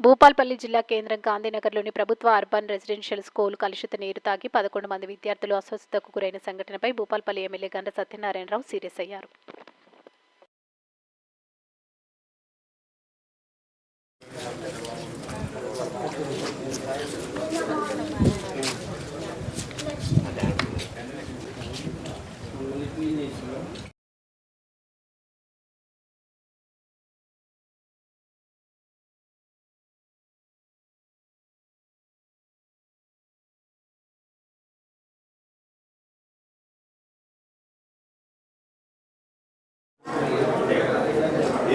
భూపాల్పల్లి జిల్లా కేంద్రం గాంధీనగర్లోని ప్రభుత్వ అర్బన్ రెసిడెన్షియల్ స్కూల్ కలుషిత నీరు తాగి పదకొండు మంది విద్యార్థులు అస్వస్థతకు గురైన సంఘటనపై భూపాల్పల్లి ఎమ్మెల్యే గంట సత్యనారాయణరావు సీరియస్ అయ్యారు.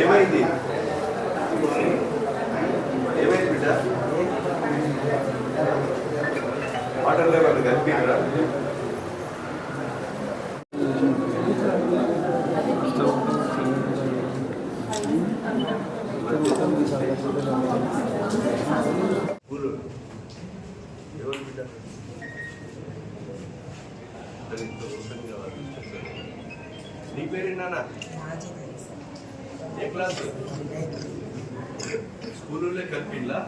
ఏమైంది? ఏమైంది బిడ్డ? వాటర్ లెవెల్ కనిపించరా? ఎవరు బిడ్డ? నీ పేరు ఏ క్లాస్ స్కూల్లో కలిపిల్లా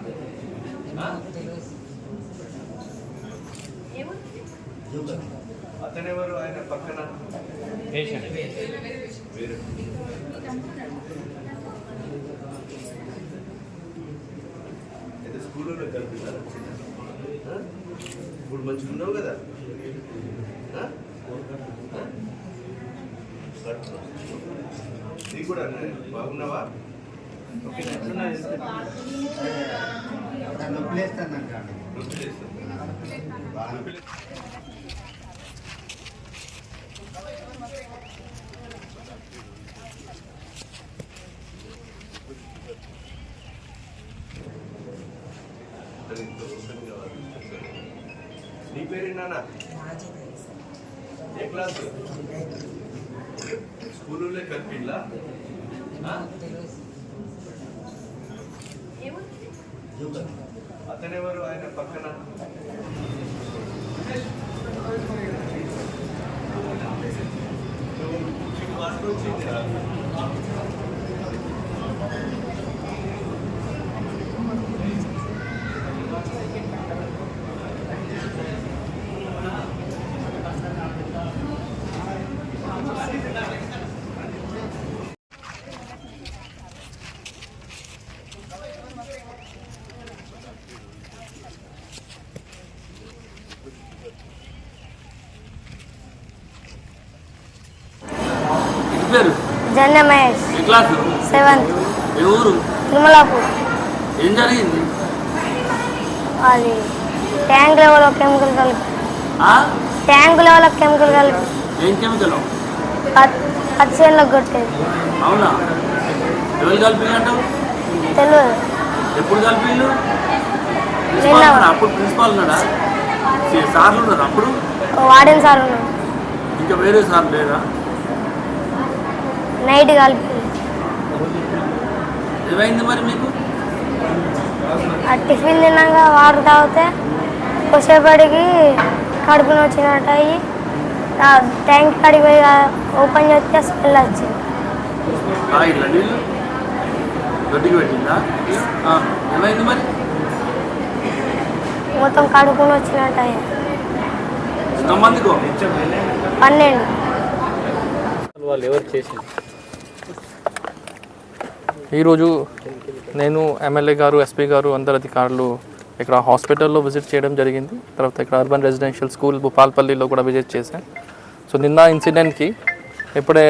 అతనెవరు ఆయన పక్కన? వేరే. అయితే స్కూల్లో కలిపిల్లా ఆ? ఇప్పుడు మంచిగా ఉన్నావు కదా నీకు కూడా బాగున్నావా ఓకే నొప్పి లేస్తుంది. నొప్పి లే- సరే, ఇంత ఓపెన్గా వాళ్ళు చేస్తారు. నీ పేరేనా ఏ క్లాస్ స్కూల్లో కలిపిల్లా అతనెవరు ఆయన పక్కన ఇంటి పేరు? జన్న మహేష్. ఏ క్లాసు? సెవెంత్. ఏ ఊరు? తిరుమలాపూర్. ఏం జరిగింది? అది ట్యాంక్ లెవెల్లో కెమికల్ కలిపి? ట్యాంక్ లెవెల్లో కెమికల్ కలిపి. ఏం కెమికల్? చేనులకు కొట్టేది. అవునా? ఎవరు కలిపి అంటావు తెలియదు ఎప్పుడు. ఉన్నాడా? అప్పుడు ప్రిన్సిపాల్ ఉన్నాడా? సార్లు ఉన్నారు అప్పుడు? వాడిన సార్ ఉన్నాడు? ఇంకా వేరే సార్ లేదా నైట్ కలిపి ఆ టిఫిన్ తిన్నాక వాటర్ తాగితే కొద్దిసేపటికి కడుపుని వచ్చినట్టు అయ్యి ఆ ట్యాంక్ కాడికి పోయి ఓపెన్ చేస్తే స్మెల్ వచ్చింది. మొత్తం కడుపుని వచ్చినట్టు పన్నెండు. వాళ్ళు ఎవరు చేసింది? ఈరోజు నేను ఎమ్మెల్యే గారు ఎస్పీ గారు అందరు అధికారులు ఇక్కడ హాస్పిటల్లో విజిట్ చేయడం జరిగింది. తర్వాత ఇక్కడ అర్బన్ రెసిడెన్షియల్ స్కూల్ భూపాల్పల్లిలో కూడా విజిట్ చేశాను. సో నిన్న ఇన్సిడెంట్కి ఇప్పుడే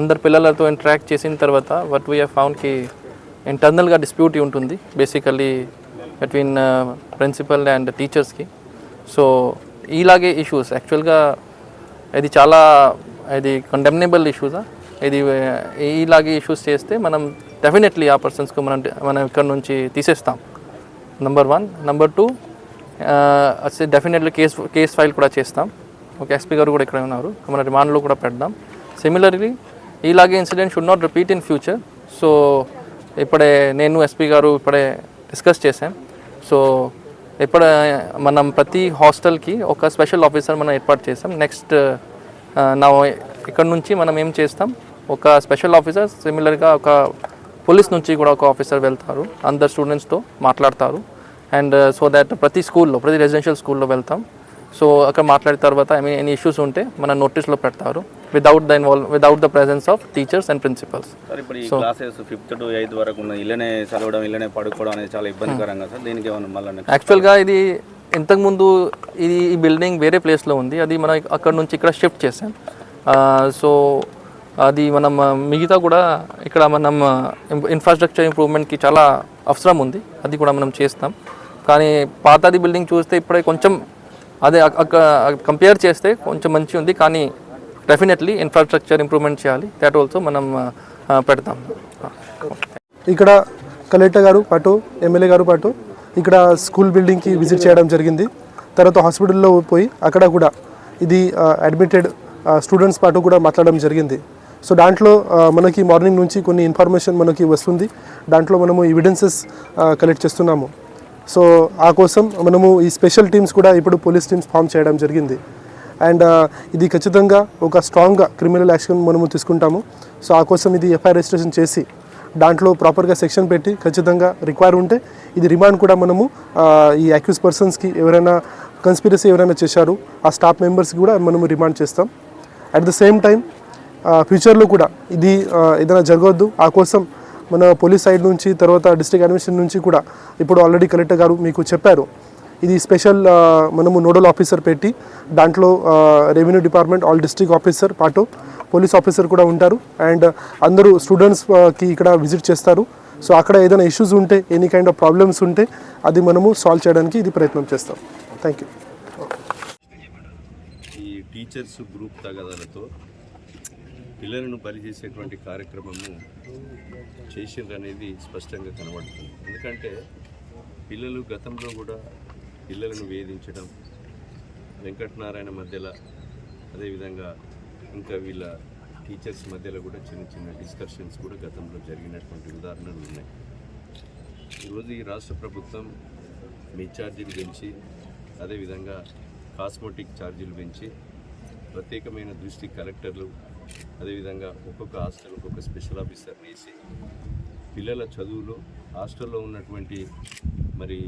అందరు పిల్లలతో ఇంటరాక్ట్ చేసిన తర్వాత వట్ వీ ఫౌండ్కి ఇంటర్నల్గా డిస్ప్యూట్ ఉంటుంది బేసికల్లీ బిట్వీన్ ప్రిన్సిపల్ అండ్ టీచర్స్కి సో ఇలాగే ఇష్యూస్ యాక్చువల్గా ఇది చాలా ఇది కండెమ్నబుల్ ఇష్యూసా ఇది ఇలాగే ఇష్యూస్ చేస్తే మనం డెఫినెట్లీ ఆ పర్సన్స్కు మనం మనం ఇక్కడ నుంచి తీసేస్తాం. Number one number two definitely case case file కూడా చేస్తాం. ఓకే ఎస్పీ గారు కూడా ఇక్కడ ఉన్నారు. మన రిమాండ్లో కూడా పెడదాం. సిమిలర్లీ ఇలాగే incident should not repeat in future so ఇప్పుడే నేను ఎస్పీ గారు ఇప్పుడే డిస్కస్ చేశాం. సో ఇప్పుడు మనం ప్రతి హాస్టల్కి ఒక స్పెషల్ ఆఫీసర్ మనం ఏర్పాటు చేస్తాం నెక్స్ట్ నా ఇక్కడ నుంచి మనం ఏం చేస్తాం? ఒక స్పెషల్ ఆఫీసర్ సిమిలర్గా ఒక పోలీస్ నుంచి కూడా ఒక ఆఫీసర్ వెళ్తారు. అందరు స్టూడెంట్స్తో మాట్లాడతారు. అండ్ సో దాట్ ప్రతి స్కూల్లో ప్రతి రెసిడెన్షియల్ స్కూల్లో వెళ్తాం. సో అక్కడ మాట్లాడిన తర్వాత ఐ మీన్ ఎనీ ఇష్యూస్ ఉంటే మన నోటీస్లో పెడతారు. Without the involve without the presence of teachers and principals ఈ క్లాసెస్ ఫిఫ్త్ టు ఎయిత్ వరకు ఉన్న ఇళ్ళనే చదవడం ఇళ్ళనే పడుకోవడం అనేది చాలా ఇబ్బందికరంగా సార్. దీనికి మళ్ళీ యాక్చువల్గా ఇది ఇంతకుముందు ఇది ఈ బిల్డింగ్ వేరే ప్లేస్లో ఉంది. అది మనం అక్కడ నుంచి ఇక్కడ షిఫ్ట్ చేసాం సో అది మనం మిగతా కూడా ఇక్కడ మనం ఇన్ఫ్రాస్ట్రక్చర్ ఇంప్రూవ్మెంట్కి చాలా అవసరం ఉంది. అది కూడా మనం చేస్తాం. కానీ పాతది బిల్డింగ్ చూస్తే ఇప్పుడే కొంచెం అదే అక్కడ కంపేర్ చేస్తే కొంచెం మంచి ఉంది. కానీ డెఫినెట్లీ ఇన్ఫ్రాస్ట్రక్చర్ ఇంప్రూవ్మెంట్ చేయాలి. దాట్ ఆల్సో మనం పెడతాం. ఇక్కడ కలెక్టర్ గారు పాటు ఎమ్మెల్యే గారు పాటు ఇక్కడ స్కూల్ బిల్డింగ్కి విజిట్ చేయడం జరిగింది. తర్వాత హాస్పిటల్లో పోయి అక్కడ కూడా ఇది అడ్మిటెడ్ స్టూడెంట్స్ పాటు కూడా మాట్లాడడం జరిగింది. సో దాంట్లో మనకి మార్నింగ్ నుంచి కొన్ని ఇన్ఫర్మేషన్ మనకి వస్తుంది. దాంట్లో మనము ఎవిడెన్సెస్ కలెక్ట్ చేస్తున్నాము. సో ఆ కోసం మనము ఈ స్పెషల్ టీమ్స్ కూడా ఇప్పుడు పోలీస్ టీమ్స్ ఫామ్ చేయడం జరిగింది. అండ్ ఇది ఖచ్చితంగా ఒక స్ట్రాంగ్గా క్రిమినల్ యాక్షన్ మనము తీసుకుంటాము. సో ఆ కోసం ఇది ఎఫ్ఐఆర్ రిజిస్ట్రేషన్ చేసి దాంట్లో ప్రాపర్గా సెక్షన్ పెట్టి ఖచ్చితంగా రిక్వైర్ ఉంటే ఇది రిమాండ్ కూడా మనము ఈ అక్యూస్ పర్సన్స్కి ఎవరైనా కన్స్పిరసీ ఎవరైనా చేశారు ఆ స్టాఫ్ మెంబర్స్కి కూడా మనము రిమాండ్ చేస్తాం. అట్ ద సేమ్ టైం ఫ్యూచర్లో కూడా ఇది ఏదైనా జరగవద్దు. ఆ కోసం మన పోలీస్ సైడ్ నుంచి తర్వాత డిస్ట్రిక్ట్ అడ్మినిస్ట్రేషన్ నుంచి కూడా ఇప్పుడు ఆల్రెడీ కలెక్టర్ గారు మీకు చెప్పారు. ఇది స్పెషల్ మనము నోడల్ ఆఫీసర్ పెట్టి దాంట్లో revenue department all district officer పాటు పోలీస్ ఆఫీసర్ కూడా ఉంటారు. అండ్ అందరూ స్టూడెంట్స్కి ఇక్కడ విజిట్ చేస్తారు. సో అక్కడ ఏదైనా ఇష్యూస్ ఉంటే ఎనీ కైండ్ ఆఫ్ ప్రాబ్లమ్స్ ఉంటే అది మనము సాల్వ్ చేయడానికి ఇది ప్రయత్నం చేస్తాం. థ్యాంక్ యూ ఈ టీచర్స్ గ్రూప్ తగదలతో పిల్లలను బలి చేసేటువంటి కార్యక్రమము చేసిండ్రు అనేది స్పష్టంగా కనబడుతుంది. ఎందుకంటే పిల్లలు గతంలో కూడా పిల్లలను వేధించడం వెంకటనారాయణ మధ్యలో అదేవిధంగా ఇంకా వీళ్ళ టీచర్స్ మధ్యలో కూడా చిన్న చిన్న డిస్కషన్స్ కూడా గతంలో జరిగినటువంటి ఉదాహరణలు ఉన్నాయి. ఈరోజు ఈ రాష్ట్ర ప్రభుత్వం మీ ఛార్జీలు పెంచి అదేవిధంగా కాస్మోటిక్ ఛార్జీలు పెంచి ప్రత్యేకమైన దృష్టి కలెక్టర్లు అదేవిధంగా ఒక్కొక్క హాస్టల్ ఒక్కొక్క స్పెషల్ ఆఫీసర్ వేసి పిల్లల చదువులో హాస్టల్లో ఉన్నటువంటి మరి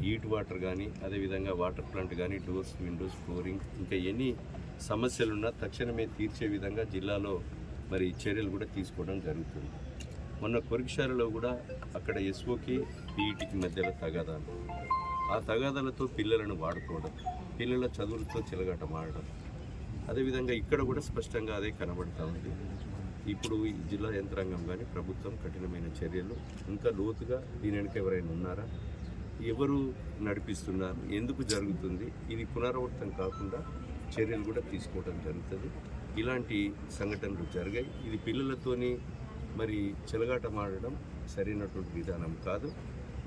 హీట్ వాటర్ కానీ అదేవిధంగా వాటర్ ప్లాంట్ కానీ డోర్స్ విండోస్ ఫ్లోరింగ్ ఇంకా ఎన్ని సమస్యలున్నా తక్షణమే తీర్చే విధంగా జిల్లాలో మరి చర్యలు కూడా తీసుకోవడం జరుగుతుంది. మొన్న కొరిక్షాలలో కూడా అక్కడ ఎస్ఓకి పీఈటికి మధ్యలో తగాదాలు. ఆ తగాదాలతో పిల్లలను వాడుకోవడం పిల్లల చదువులతో చిలగాటం ఆడడం అదేవిధంగా ఇక్కడ కూడా స్పష్టంగా అదే కనబడతా ఉంది. ఇప్పుడు ఈ జిల్లా యంత్రాంగం కానీ ప్రభుత్వం కఠినమైన చర్యలు ఇంకా లోతుగా దీని వెనుక ఎవరైనా ఉన్నారా? ఎవరు నడిపిస్తున్నారు? ఎందుకు జరుగుతుంది? ఇది పునరావృతం కాకుండా చర్యలు కూడా తీసుకోవడం జరుగుతుంది. ఇలాంటి సంఘటనలు జరిగాయి. ఇది పిల్లలతోని మరి చెలగాటమాడడం సరైనటువంటి విధానం కాదు.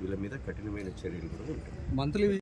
వీళ్ళ మీద కఠినమైన చర్యలు కూడా ఉంటాయి. మంత్లీ